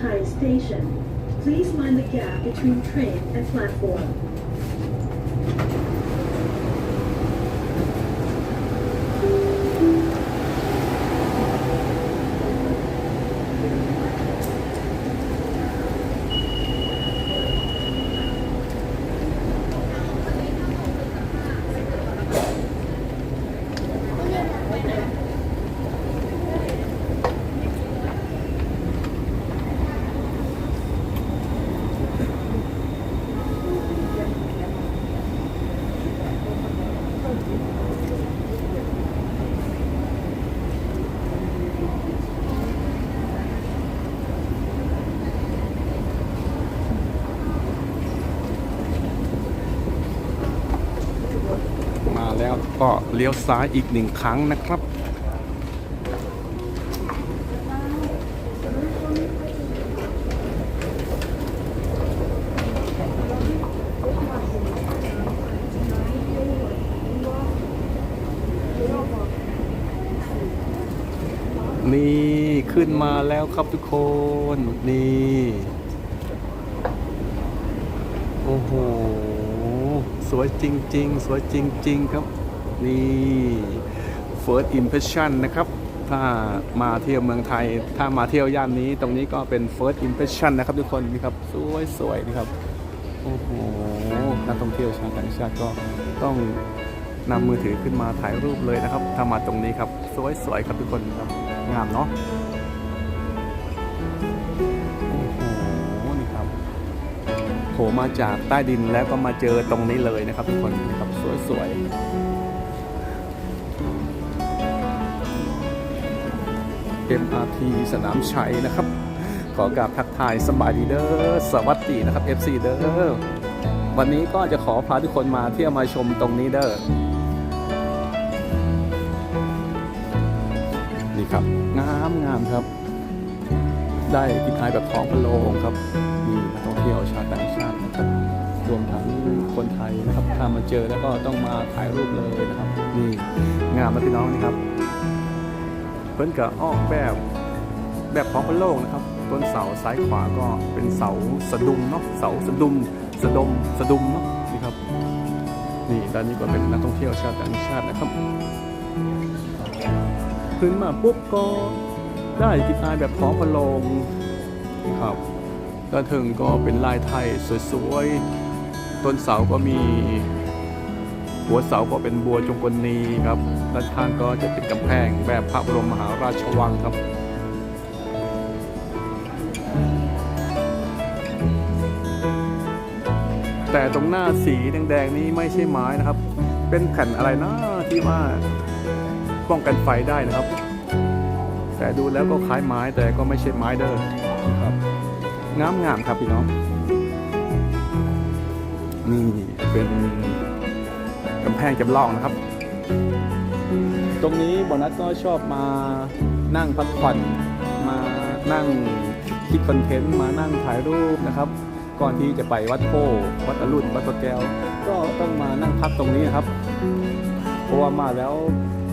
Thai Station. Please mind the gap between train and platform. ก็เลี้ยวซ้ายอีกหนึ่งครั้งนะครับ นี่ขึ้นมาแล้วครับทุกคน นี่ โอ้โห สวยจริง ๆ สวยจริง ๆ ครับ นี่ first impression นะครับ ถ้ามาเที่ยวเมืองไทย ถ้ามาเที่ยวย่านนี้ ตรงนี้ก็เป็น first impression นะครับทุกคนนี่ครับ สวยสวยนี่ครับ โอ้โห นักท่องเที่ยวชาวต่างชาติก็ต้องนำมือถือขึ้นมาถ่ายรูปเลยนะครับ ถ้ามาตรงนี้ครับ สวยสวยครับทุกคนครับ งามเนาะโอ้โหนี่ครับโผล่มาจากใต้ดินแล้วก็มาเจอตรงนี้เลยนะครับทุกคนนะครับสวยๆ MRT สนามชัยนะครับ ขอกราบทักทายสบายดีเด้อสวัสดีนะครับ FC เด้อวันนี้ก็จะขอพาทุกคนมาเที่ยวมาชมตรงนี้เด้อนี่ครับงามงามครับ ได้กินอายแบบท้องพะโลงครับมีนักท่องเที่ยวชาวต่างชาตินะครับรวมทั้งคนไทยนะครับถ้ามาเจอแล้วก็ต้องมาถ่ายรูปเลยนะครับนี่งามนะพี่น้องนี่ครับ เพิ่นกับออกแบบแบบท้องพะโลงนะครับ ต้นเสาซ้ายขวาก็เป็นเสาสะดุมเนาะเสาสะดุมสะดมสะดุมเนาะนี่ครับนี่ด้านนี้ก็เป็นนักท่องเที่ยวชาวต่างชาตินะครับขึ้นมาปุ๊บก็ได้กินอายแบบท้องพะโลงครับด้านถึงก็เป็นลายไทยสวยๆต้นเสาก็มีหัวเสาก็เป็นบัวจงกลนีครับ ด้านข้างก็จะเป็นกำแพงแบบพระบรมมหาราชวังครับแต่ตรงหน้าสีแดงๆนี้ไม่ใช่ไม้นะครับ เป็นแผ่นอะไรนะที่ว่าป้องกันไฟได้นะครับ แต่ดูแล้วก็คล้ายไม้แต่ก็ไม่ใช่ไม้เด้อนะครับงามงามๆครับพี่น้อง นี่เป็นกำแพงจำลองนะครับ ตรงนี้บอนัสก็ชอบมานั่งพักผ่อนมานั่งคิดคอนเทนต์มานั่งถ่ายรูปนะครับ ก่อนที่จะไปวัดโพวัดอรุณวัดตะแก้ว ก็ต้องมานั่งพักตรงนี้นะครับ เพราะว่ามาแล้ว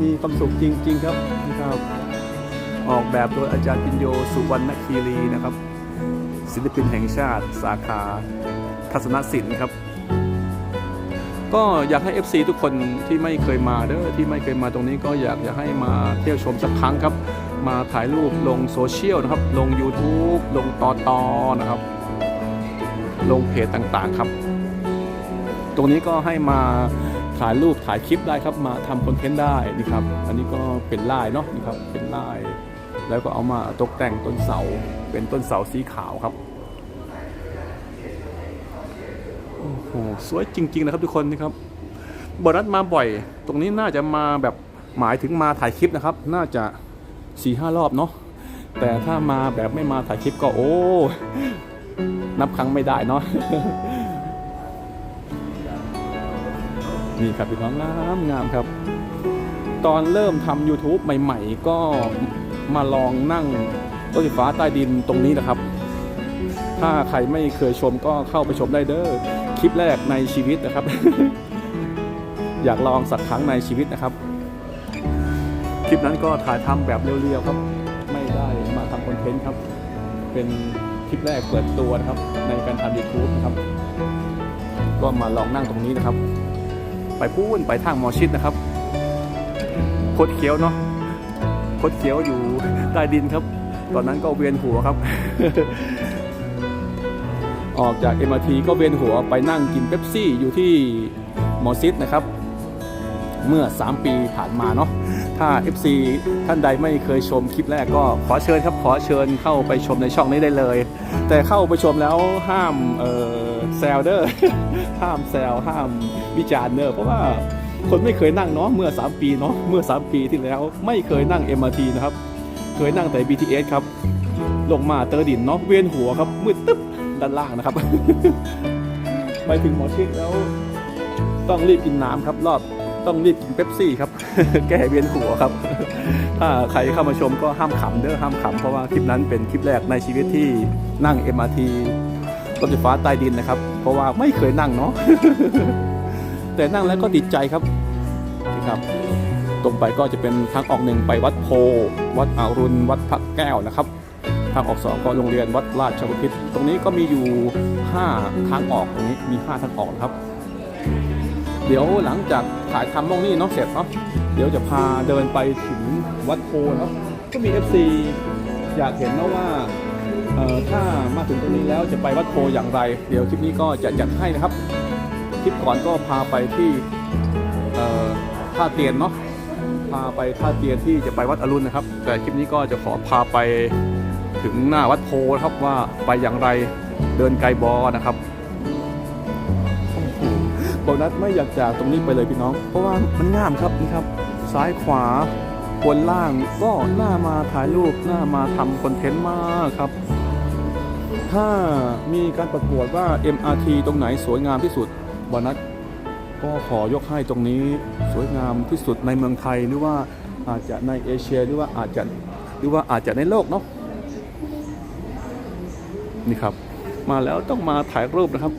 มีความสุขจริง ๆ ครับนะครับ ออกแบบโดยอาจารย์ปิญโยสุวรรณคีรีนะครับ ศิลปินแห่งชาติสาขาทัศนศิลป์ครับ ก็อยากให้ FC ทุกคนที่ไม่เคยมาเด้อที่ไม่เคยมาตรงนี้ก็อยากจะให้มาเที่ยวชมสักครั้งครับ มาถ่ายรูปลงโซเชียลนะครับ ลง YouTube ลงตอตอนะครับ ลงเพจต่างๆครับ ตรงนี้ก็ให้มาถ่ายรูปถ่ายคลิปได้ครับ มาทำคอนเทนต์ได้นี่ครับ อันนี้ก็เป็นลายเนาะนี่ครับเป็นลาย แล้วก็เอามาตกแต่งต้นเสาเป็นต้นเสาสีขาวครับ โอ้สวยจริง ๆ นะครับทุกคนนี่ครับบอนัสมาบ่อย ตรงนี้น่าจะมาแบบหมายถึงมาถ่ายคลิปนะครับ น่าจะสี่ห้ารอบเนาะแต่ถ้ามาแบบไม่มาถ่ายคลิปก็โอ้ นับครั้งไม่ได้เนาะนี่ครับพี่น้องงามงามครับ ตอนเริ่มทำ YouTube ใหม่ ๆ ก็มาลองนั่งรถไฟฟ้าใต้ดินตรงนี้นะครับ ถ้าใครไม่เคยชมก็เข้าไปชมได้เด้อ คลิปแรกในชีวิตนะครับ อยากลองสักครั้งในชีวิตนะครับ คลิปนั้นก็ถ่ายทำแบบเรียวๆครับ ไม่ได้มาทำคอนเทนต์ครับ เป็นคลิปแรกเปิดตัวนะครับ ในการทำ YouTube นะครับ ก็มาลองนั่งตรงนี้นะครับ ไปพูนไปทางมอชิดนะครับโคดเคี้ยวเนาะโคดเคี้ยวอยู่ใต้ดินครับ ตอนนั้นก็เวียนหัวครับ ออกจาก MRT ก็เวียนหัวไปนั่งกินเป๊ปซี่อยู่ที่มอซิดนะครับ เมื่อ 3 ปีผ่านมาเนาะถ้า FC ท่านใดไม่เคยชมคลิปแรกก็ขอเชิญครับขอเชิญเข้าไปชมในช่องนี้ได้เลย แต่เข้าไปชมแล้วห้ามเอ่อแซวเดอร์ห้ามแซวห้ามวิจารณ์เนอะเพราะว่าคนไม่เคยนั่งเนาะเมื่อ 3 ปีเนาะเมื่อ 3 ปีที่แล้วไม่เคยนั่ง MRT นะครับ เคยนั่งแต่ BTS ครับ ลงมาเตอร์ดินเนาะเวียนหัวครับมืดตึ๊บ ด้านล่างนะครับ ไปถึงหมอชิดแล้วต้องรีบกินน้ำครับ รอบต้องรีบกินเป๊ปซี่ครับ แก้เวียนหัวครับ ถ้าใครเข้ามาชมก็ห้ามขำเด้อห้ามขำเพราะว่าคลิปนั้นเป็นคลิปแรกในชีวิตที่นั่ง MRT รถไฟฟ้าใต้ดินนะครับ เพราะว่าไม่เคยนั่งเนาะแต่นั่งแล้วก็ติดใจครับนี่ครับ ตรงไปก็จะเป็นทางออกหนึ่งไปวัดโพ วัดอารุณ วัดพระแก้วนะครับ ทางออกสองก็โรงเรียนวัดราชบุพิตตรงนี้ก็มีอยู่ 5 ทางออกตรงนี้มี 5 ทางออกครับ เดี๋ยวหลังจากถ่ายทำตรงนี้เนาะเสร็จเนาะเดี๋ยวจะพาเดินไปถึงวัดโพนะก็มี FC อยากเห็นนะว่าถ้ามาถึงตรงนี้แล้วจะไปวัดโพอย่างไร เดี๋ยวคลิปนี้ก็จะจัดให้นะครับคลิปก่อนก็พาไปที่ท่าเตียนเนาะพาไปท่าเตียนที่จะไปวัดอรุณนะครับ แต่คลิปนี้ก็จะขอพาไป ถึงหน้าวัดโพนะครับว่าไปอย่างไรเดินไกลบอนะครับโบนัสไม่อยากจากตรงนี้ไปเลยพี่น้อง เพราะว่ามันงามครับนี่ครับ ซ้ายขวาบนล่างก็น่ามาถ่ายรูปน่ามาทำคอนเทนต์มากครับ ถ้ามีการประกวดว่า MRT ตรงไหนสวยงามที่สุดโบนัสก็ขอยกให้ตรงนี้สวยงามที่สุดในเมืองไทยหรือว่าอาจจะในเอเชียหรือว่าอาจจะหรือว่าอาจจะในโลกเนาะ นี่ครับ มาแล้วต้องมาถ่ายรูปนะครับ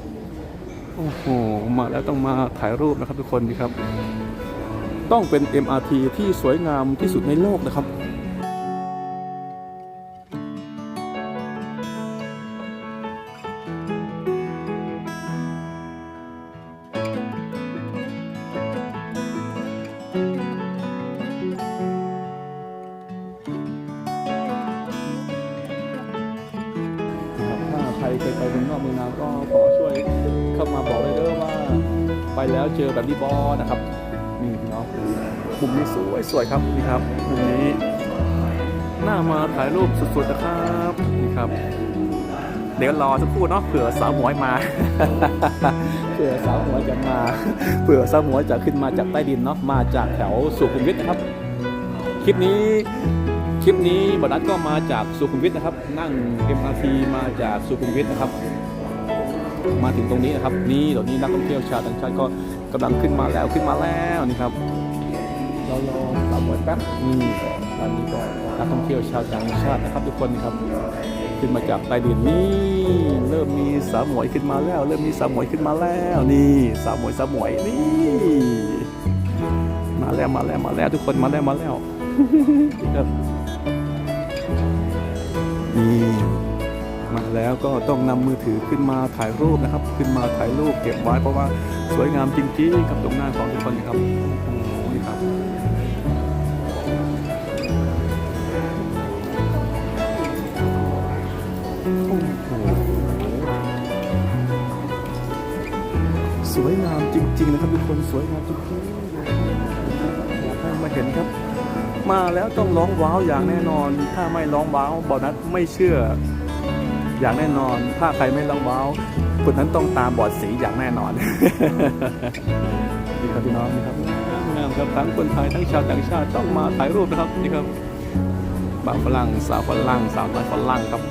โอ้โหมาแล้วต้องมาถ่ายรูปนะครับทุกคนนี่ครับ ต้องเป็น MRT ที่สวยงามที่สุดในโลกนะครับ เคยไปเมืองนอกเมืองนาก็ขอช่วยเข้ามาบอกเลยเด้อว่า ไปแล้วเจอแบบนี้บอนะครับนี่พี่น้องมุมนี้สวยสวยครับนี่ครับมุมนี้หน้ามาถ่ายรูปสุดๆนะครับนี่ครับ เดี๋ยวรอสักครู่เนาะเผื่อสาวหมวยมา เผื่อสาวหมวยจะมา เผื่อสาวหมวยจะขึ้นมาจากใต้ดินเนาะมาจากแถวสุขุมวิทครับคลิปนี้ คลิปนี้บอนัสก็มาจากสุขุมวิทนะครับ นั่ง MRT มาจากสุขุมวิทนะครับ มาถึงตรงนี้นะครับ นี่ตอนนี้นักท่องเที่ยวชาวต่างชาติก็กำลังขึ้นมาแล้วขึ้นมาแล้วนี่ครับเรารอสามวันแป๊บนี่ตอนนี้ก็นักท่องเที่ยวชาวต่างชาตินะครับ ทุกคนครับขึ้นมาจากใต้ดินนี่เริ่มมีสาวหมวยขึ้นมาแล้ว เริ่มมีสาวหมวยขึ้นมาแล้วนี่สาวหมวยสาวหมวยนี่มาแล้วมาแล้วมาแล้วทุกคนมาแล้วมาแล้วครับ นี่มาแล้วก็ต้องนำมือถือขึ้นมาถ่ายรูปนะครับ ขึ้นมาถ่ายรูปเก็บไว้เพราะว่าสวยงามจริงๆกับตรงหน้าของทุกคนครับนี่ครับโอ้โหสวยงามจริงๆนะครับทุกคนสวยงามจริง มาแล้วต้องร้องว้าวอย่างแน่นอน ถ้าไม่ร้องว้าวบอนัสไม่เชื่อ อย่างแน่นอน ถ้าใครไม่ร้องว้าวคนนั้นต้องตามบอดสีอย่างแน่นอนนี่ครับพี่น้องนี่ครับงามครับทั้งคนไทยทั้งชาวต่างชาติต้องมาถ่ายรูปนะครับนี่ครับบ่าวฝรั่งสาวฝรั่งสาวน้อยฝรั่งครับ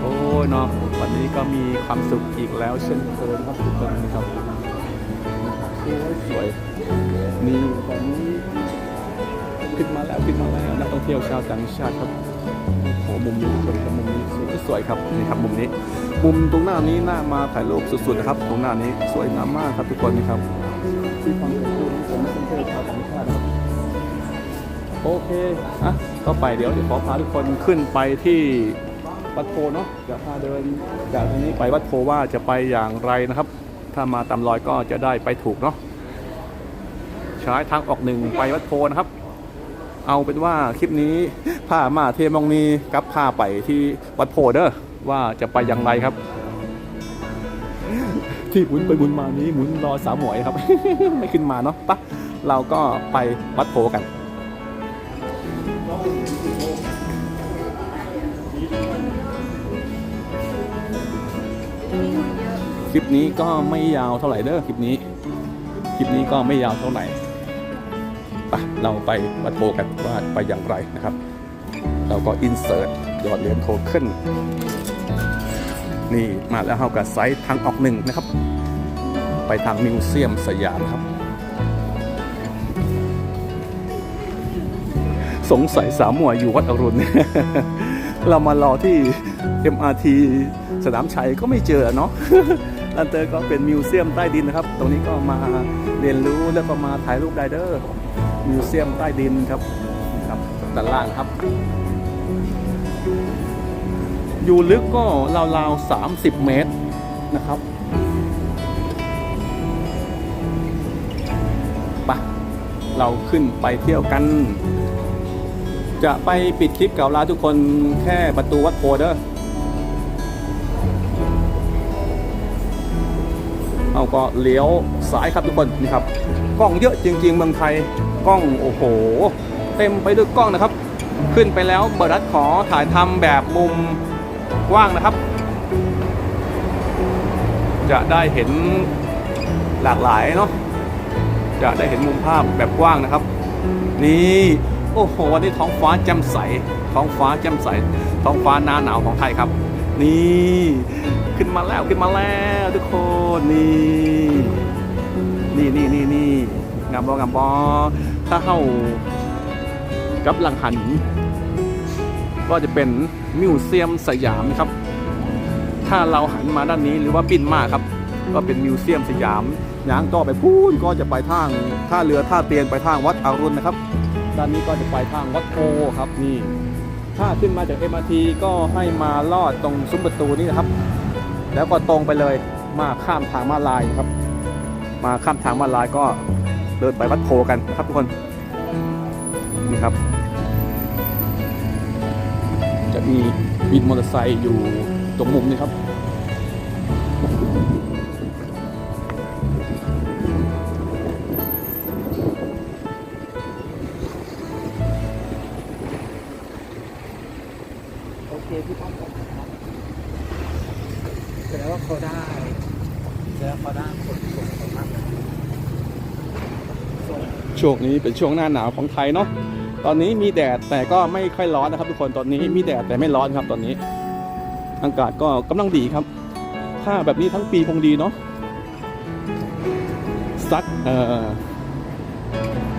โอ้ยเนาะวันนี้ก็มีความสุขอีกแล้วเช่นเคยครับทุกคนนะครับสวยสวยนี่ตอนนี้ ขึ้นมาแล้วขึ้นมาแล้วนักท่องเที่ยวชาวต่างชาติครับโอ้โหมุมนี้สวยครับมุมนี้สวยสวยครับนี่ครับมุมนี้ มุมตรงหน้านี้น่ามาถ่ายรูปสุดๆนะครับ ตรงหน้านี้สวยงามมากครับทุกคนนี่ครับที่ฟังเพลงคู่นี้ผมนักท่องเที่ยวชาวต่างชาตินะครับโอเคอะต่อไปเดี๋ยวจะขอพาทุกคนขึ้นไปที่วัดโพเนาะจะพาเดินจากตรงนี้ไปวัดโพว่าจะไปอย่างไรนะครับ ถ้ามาตามรอยก็จะได้ไปถูกเนาะใช้ทางออกหนึ่งไปวัดโพนะครับ เอาเป็นว่าคลิปนี้พามาเทมองนีกับพาไปที่วัดโพเด้อว่าจะไปอย่างไรครับ ที่หมุนไปหมุนมานี้หมุนรอสาวหมวยครับ ไม่ขึ้นมาเนาะปะเราก็ไปวัดโพกันคลิปนี้ก็ไม่ยาวเท่าไหร่เด้อคลิปนี้ คลิปนี้ก็ไม่ยาวเท่าไหร่ ปเราไปวัดโพกันว่าไปอย่างไรนะครับ เราก็อินเสิร์ตยอดเหรียญโทเค็นนี่มาแล้วเฮากับไซต์ทางออกหนึ่งนะครับ ไปทางมิวเซียมสยามครับ สงสัยสามหมวยอยู่วัดอรุณ เรามารอที่ MRT สนามชัยก็ไม่เจอเนาะลันเตอร์ก็เป็นมิวเซียมใต้ดินนะครับ ตรงนี้ก็มาเรียนรู้แล้วก็มาถ่ายรูปไดเดอร์ มิวเซียมใต้ดินครับนี่ครับด้านล่างครับ อยู่ลึกก็ราวๆ 30 เมตรนะครับไปะเราขึ้นไปเที่ยวกัน จะไปปิดคลิปเก่าลาทุกคนแค่ประตูวัดโพเดอ เอาก็เลี้ยวซ้ายครับทุกคนนี่ครับกล้องเยอะจริง ๆ เมืองไทยกล้องโอ้โห เต็มไปด้วยกล้องนะครับ ขึ้นไปแล้วเบอร์ดัสขอถ่ายทำแบบมุมกว้างนะครับ จะได้เห็นหลากหลายเนาะจะได้เห็นมุมภาพแบบกว้างนะครับ นี่โอ้โหวันนี้ท้องฟ้าแจ่มใสท้องฟ้าแจ่มใสท้องฟ้าหน้าหนาวของไทยครับ นี่ ขึ้นมาแล้วขึ้นมาแล้วทุกคนนี่นี่นี่นี่นี่งามบองามบอถ้าเข้ากับหลังหัน ก็จะเป็นมิวเซียมสยามครับ ถ้าเราหันมาด้านนี้หรือว่าปิ้นมาครับ ก็เป็นมิวเซียมสยามย้างต่อไปพูนก็จะไปทางท่าเรือท่าเตียนไปทางวัดอรุณนะครับ ด้านนี้ก็จะไปทางวัดโพครับนี่ ถ้าขึ้นมาจาก MRT ก็ให้มาลอดตรงซุ้มประตูนี้นะครับ แล้วก็ตรงไปเลยมาข้ามทางมาลายครับ มาข้ามทางมาลายก็เดินไปวัดโพกันนะครับทุกคนนี่ครับ จะมีวินมอเตอร์ไซค์อยู่ตรงมุมนี้ครับ แสดงว่าเขาได้แสดงว่าเขาได้คนส่งมากช่วงนี้เป็นช่วงหน้าหนาวของไทยเนาะตอนนี้มีแดดแต่ก็ไม่ค่อยร้อนนะครับ ทุกคนตอนนี้มีแดดแต่ไม่ร้อนครับตอนนี้ อากาศก็กำลังดีครับ ถ้าแบบนี้ทั้งปีคงดีเนาะสักเอ่อ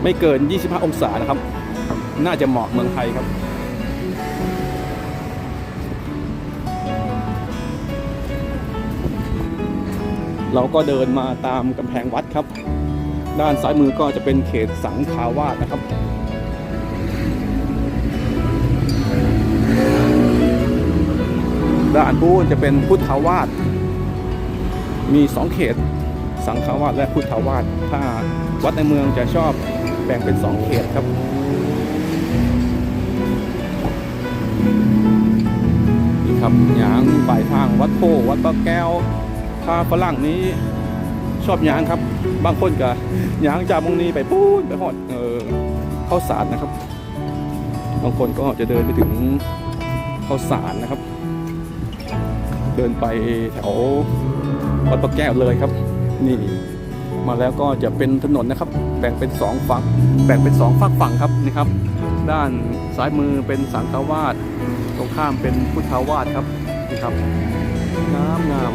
ไม่เกิน 25 องศานะครับ น่าจะเหมาะเมืองไทยครับ เราก็เดินมาตามกำแพงวัดครับ ด้านซ้ายมือก็จะเป็นเขตสังขาวาสนะครับด้านนู้นจะเป็นพุทธาวาสมีสองเขต สังขาวาสและพุทธาวาสถ้าวัดในเมืองจะชอบแบ่งเป็นสองเขตครับ นี่ครับยางปลายทางวัดโพวัดปะแก้ว ถ้าฝรั่งนี้ชอบยางครับ บางคนก็ยางจากมงนี้ไปปูนไปหอดเออข้าวสารนะครับ บางคนก็จะเดินไปถึงข้าวสารนะครับ เดินไปแถววัดปะแก้วเลยครับ นี่มาแล้วก็จะเป็นถนนนะครับ แบ่งเป็นสองฝั่งแบ่งเป็นสองฝั่งฝั่งครับนี่ครับ ด้านซ้ายมือเป็นสังฆวาสตรงข้ามเป็นพุทธาวาสครับนี่ครับงามงาม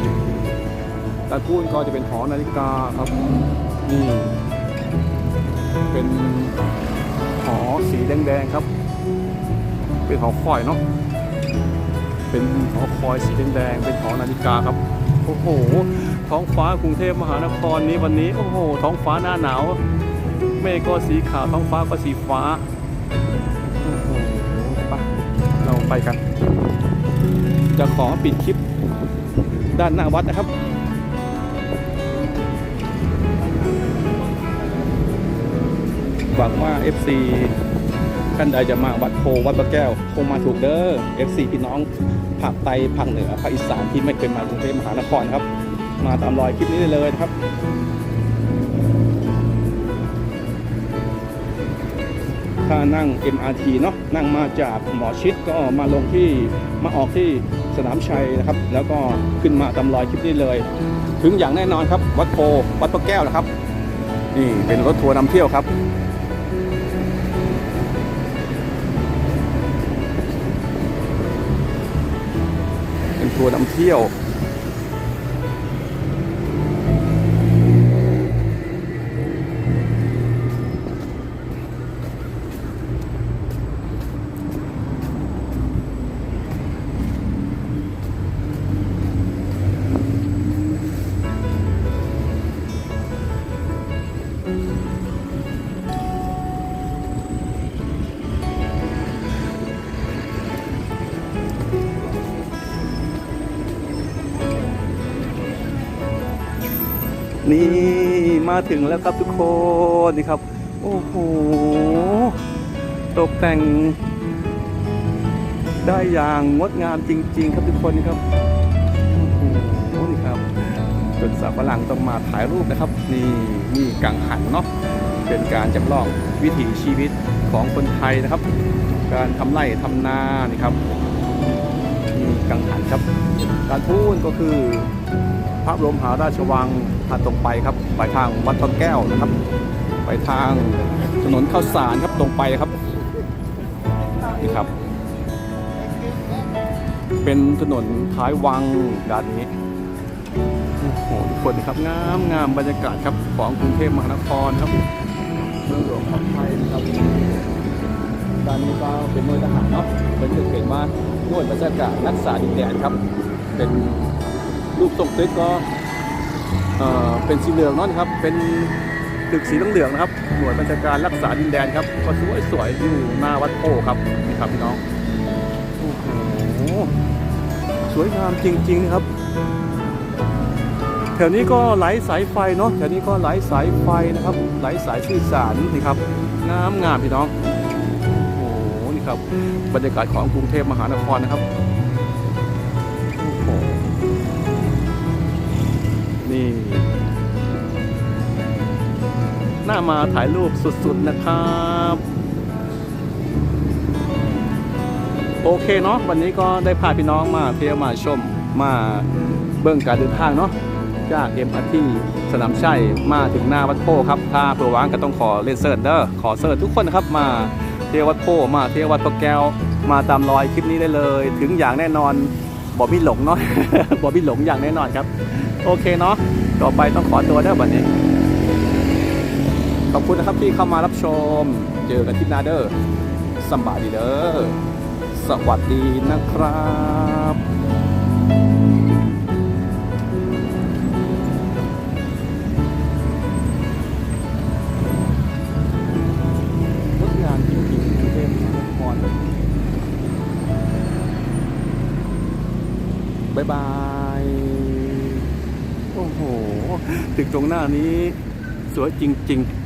ตะกูลก็จะเป็นหอนาฬิกาครับนี่เป็นหอสีแดงๆครับ เป็นหอคอยเนาะเป็นหอคอยสีแดงๆเป็นหอนาฬิกาครับโอ้โห ท้องฟ้ากรุงเทพมหานครนี้วันนี้โอ้โห ท้องฟ้าหน้าหนาวเมฆก็สีขาวท้องฟ้าก็สีฟ้าโอ้โหไปเราไปกัน จะขอปิดคลิปด้านหน้าวัดนะครับ หวังว่า FC ท่านใดจะมาวัดโพวัดพระแก้ว คงมาถูกเด้อ FC พี่น้องภาคใต้ภาคเหนือภาคอีสานที่ไม่เคยมากรุงเทพมหานครครับ มาตามรอยคลิปนี้ได้เลยนะครับถ้านั่ง MRT เนาะนั่งมาจากหมอชิดก็มาลงที่มาออกที่สนามชัยนะครับ แล้วก็ขึ้นมาตามรอยคลิปนี้เลย ถึงอย่างแน่นอนครับ วัดโพวัดพระแก้วนะครับ นี่เป็นรถทัวร์นำเที่ยวครับ ทัวร์นำเที่ยว มาถึงแล้วครับทุกคนนี่ครับ โอ้โห ตกแต่ง ได้อย่างงดงามจริง ๆ ครับทุกคนนี่ครับโอ้โหนี่ครับจนสาวฝรั่งต้องมาถ่ายรูปนะครับ นี่นี่กังหันเนาะเป็นการจำลองวิถีชีวิตของคนไทยนะครับ การทำไร่ทำนานี่ครับนี่กังหันครับการพูนก็คือ พระบรมหาราชวังทางตรงไปครับไปทางวัดพระแก้วนะครับ ไปทางถนนข้าวสารครับตรงไปครับนี่ครับ เป็นถนนท้ายวังด้านนี้โอ้โหทุกคนครับงามงามบรรยากาศครับของกรุงเทพมหานครครับเมืองหลวงของไทยนะครับด้านนี้ก็เป็นหน่วยทหารเนาะเป็นจุดเกิดมาหน่วยประชาการรักษาดินแดนครับ เป็น รูปทรงตึกก็เป็นสีเหลืองนาะนครับ เป็นตึกสีเหลืองนะครับ หน่วยบัญชาการรักษาดินแดนครับก็สวยสวยอยู่หน้าวัดโพครับนี่ครับพี่น้องโอ้โหสวยงามจริงๆนะครับ แถวนี้ก็ไหลสายไฟเนาะแถวนี้ก็ไหลสายไฟนะครับ ไหลสายสื่อสารนี่ครับงามงามพี่น้อง โอ้โหนี่ครับ บรรยากาศของกรุงเทพมหานครนะครับ มาถ่ายรูปสุดๆนะครับ โอเคเนาะวันนี้ก็ได้พาพี่น้องมาเที่ยวมาชมมาเบิ่งการเดินทางเนาะจากเอ็มอาร์ทีสนามชัยมาถึงหน้าวัดโพครับ ถ้าเผื่อว่างก็ต้องขอเล่นเซิร์ชเด้อขอเซิร์ชทุกคนนะครับมาเที่ยววัดโพมาเที่ยววัดพระแก้ว มาตามรอยคลิปนี้ได้เลย ถึงอย่างแน่นอนบอบบี้หลงเนาะบอบบี้หลงอย่างแน่นอนครับ โอเคเนาะต่อไปต้องขอตัวเด้อวันนี้ คุณนะครับที่เข้ามารับชม เจอกันที่นาเดอร์สำบายดีเด้อสวัสดีนะครับงดงามจริงๆกรุงเทพมานครบายบาย โอ้โห ตึกตรงหน้านี้ สวยจริง ๆ